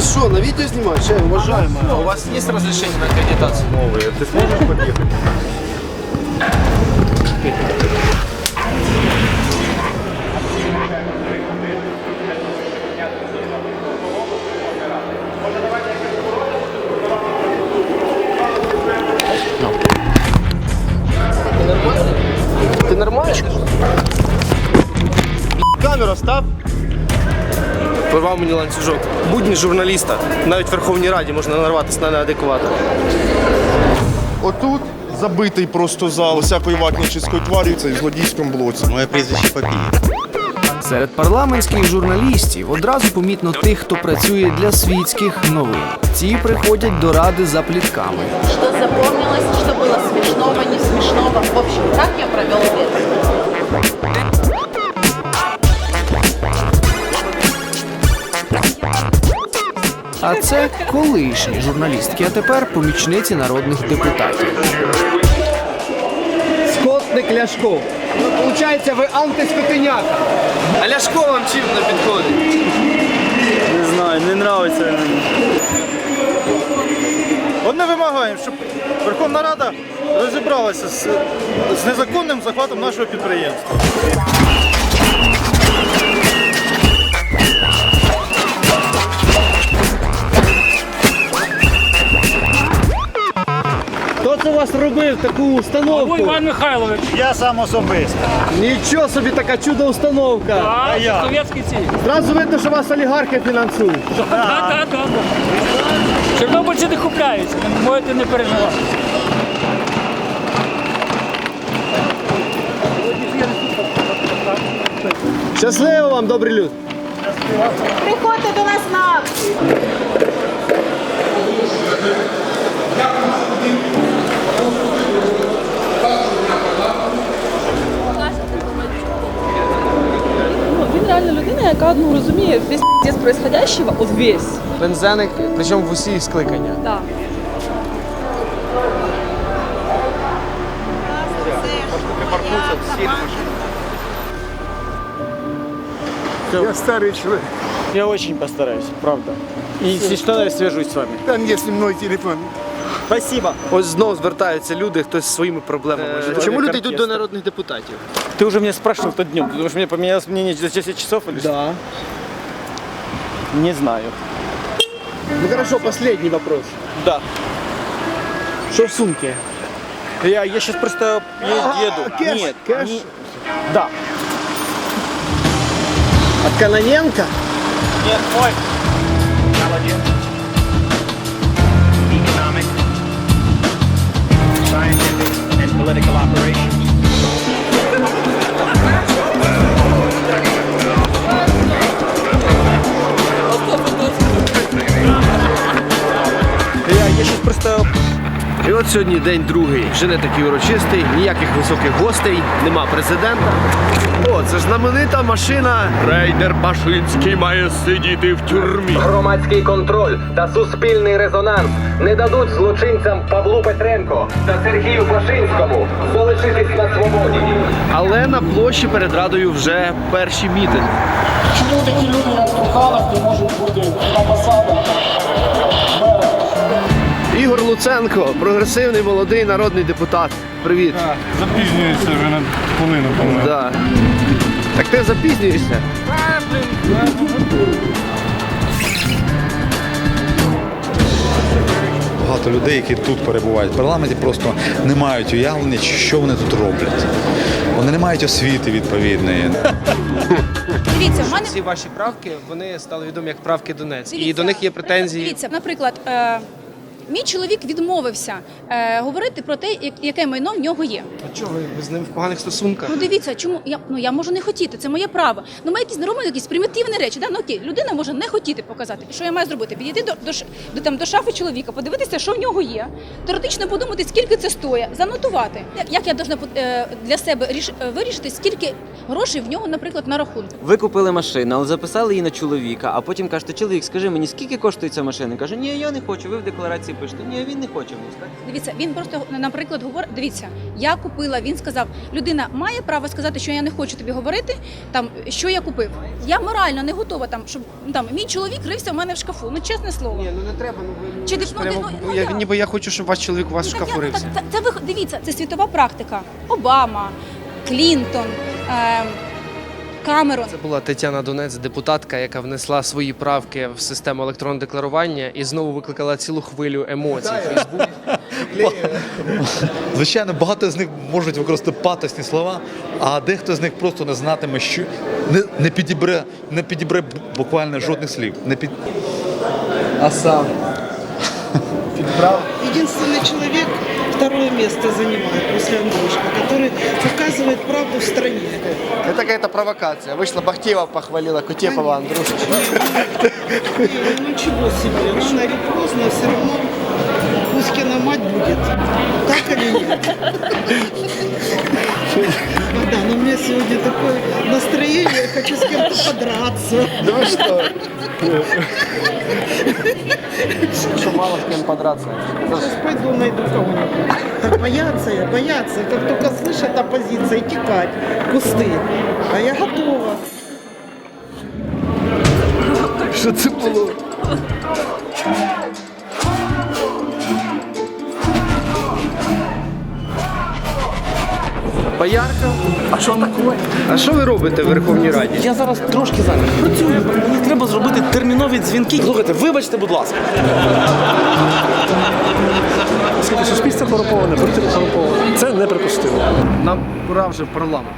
Ты что, на видео снимаешь? Чай, уважаемая. А у вас есть разрешение на аккредитацию? Новые. Ты сможешь подъехать? Ты нормально? Камеру став. Порвав мені ланцюжок. Будні журналіста. Навіть в Верховній Раді можна нарватися на неадеквата. Отут забитий просто зал всякої ватнічської тварі, це в злодійському блоці. Моє прізвище Папій. Серед парламентських журналістів одразу помітно тих, хто працює для світських новин. Ці приходять до ради за плітками. Что запомнилось, что было смешного, не смешного. В общем, как я провел лето. А це колишні журналістки, а тепер помічниці народних депутатів. Скотник Ляшко. Ну, Получається, ви антискотиняка. А Ляшко вам чим не підходить? Не знаю, не нравиться мені. Одне вимагаємо, щоб Верховна Рада розібралася з, з незаконним захватом нашого підприємства. Таку установку? Іван Михайлович. Я сам особисто. Нічого собі така чудо установка. А я? Совєтський ці. Зразу видно, що вас олігархи фінансують. Так, так, так. Чорнобильці не купляються, можете не переживати. Щасливо вам, добрий люд. Приходьте до нас на акцію. людина, яка ну, розуміє весь піздець происходящего, от весь. Бензеник, причому в усі скликання. Да. Я старый человек. Я очень постараюсь, правда. И если что, я свяжусь с вами. Там є зі мною телефон. Спасибо. Ось знов звертаються люди, хтось зі своїми проблемами. Е, Чому люди оркестр. йдуть до народних депутатів? Ты уже меня спрашивал в тот днем, потому что мне поменялось мнение за 10 часов или что? Да. Не знаю. Ну хорошо, последний вопрос. Да. Что в сумке? Я, я сейчас просто е- еду. кэш, Нет, кэш. не- Да. От Каноненко? Нет, ой. economic, Scientific, and political operations. Сьогодні день другий. Вже не такий урочистий, ніяких високих гостей, нема президента. О, це ж знаменита машина. Рейдер Пашинський має сидіти в тюрмі. Громадський контроль та суспільний резонанс не дадуть злочинцям Павлу Петренко та Сергію Пашинському залишитись на свободі. Але на площі перед радою вже перші мітинги. Чому такі люди, як Труханов, не можуть бути на Луценко, прогресивний молодий народний депутат. Привіт. Запізнюється вже на хвилину, по-моєму. Да. Так ти запізнюєшся? Багато людей, які тут перебувають в парламенті, просто не мають уявлення, що вони тут роблять. Вони не мають освіти відповідної. Дивіться, в мене Ці ваші правки вони стали відомі як правки Донець. І Дивіться, до них є претензії. Дивіться, наприклад, е, мій чоловік відмовився е, говорити про те, яке майно в нього є. А чого ви, з ним в поганих стосунках? Ну дивіться, чому я ну я можу не хотіти, це моє право. Ну ми якісь не робимо якісь примітивні речі. Да? Ну окей, людина може не хотіти показати. Що я маю зробити? Підійти до, до, до там до шафи чоловіка, подивитися, що в нього є. Теоретично подумати, скільки це стоїть, занотувати. Як- Як я должна е, для себе ріш, е, вирішити, скільки грошей в нього, наприклад, на рахунку. Ви купили машину, але записали її на чоловіка, а потім кажете, чоловік, скажи мені, скільки коштує ця машина? Каже, ні, я не хочу, ви в декларації пишете, ні, він не хоче вниз. Дивіться, він просто, наприклад, говорить: дивіться, я купила. Він сказав, людина має право сказати, що я не хочу тобі говорити, там що я купив. Я морально не готова там, щоб там мій чоловік рився в мене в шкафу. Ну чесне слово. Ні, ну не треба. Ну ви Чи ти- ж ну, прямо- ну, ну, я, як? ніби я хочу, щоб ваш чоловік у вас в Ну, так шкафу я- рився. так, це, це ви дивіться, це світова практика. Обама, Клінтон. Е, Камерон. Це була Тетяна Донець, депутатка, яка внесла свої правки в систему електронного декларування і знову викликала цілу хвилю емоцій. Звичайно, багато з них можуть використати патосні слова, а дехто з них просто не знатиме, що не, не підібре, не підібре буквально жодних слів. Не під... А сам Единственный человек второе место занимает после Андрушка, который показывает правду в стране. Это какая-то провокация. Вышла Бахтеева, похвалила Кутепова, Андрюша. И, ну ничего себе, рано или поздно все равно Кузькина мать будет. Так или нет? Ну да, но у меня сегодня такое настроение, я хочу с кем-то подраться. Да вы что? Что мало с кем подраться. Сейчас пойду найду кого-нибудь. Так бояться я, бояться. Как только слышат оппозиция, текать в кусты. А я готова. що це було? Боярка? А що таке? А що ви робите в Верховній Раді? Я зараз трошки зайнятий. Працюю. Мені треба зробити термінові дзвінки. Слухайте, вибачте, будь ласка. Оскільки суспільство корумповане, політика корумпована. Це неприпустимо. Нам пора вже в парламент.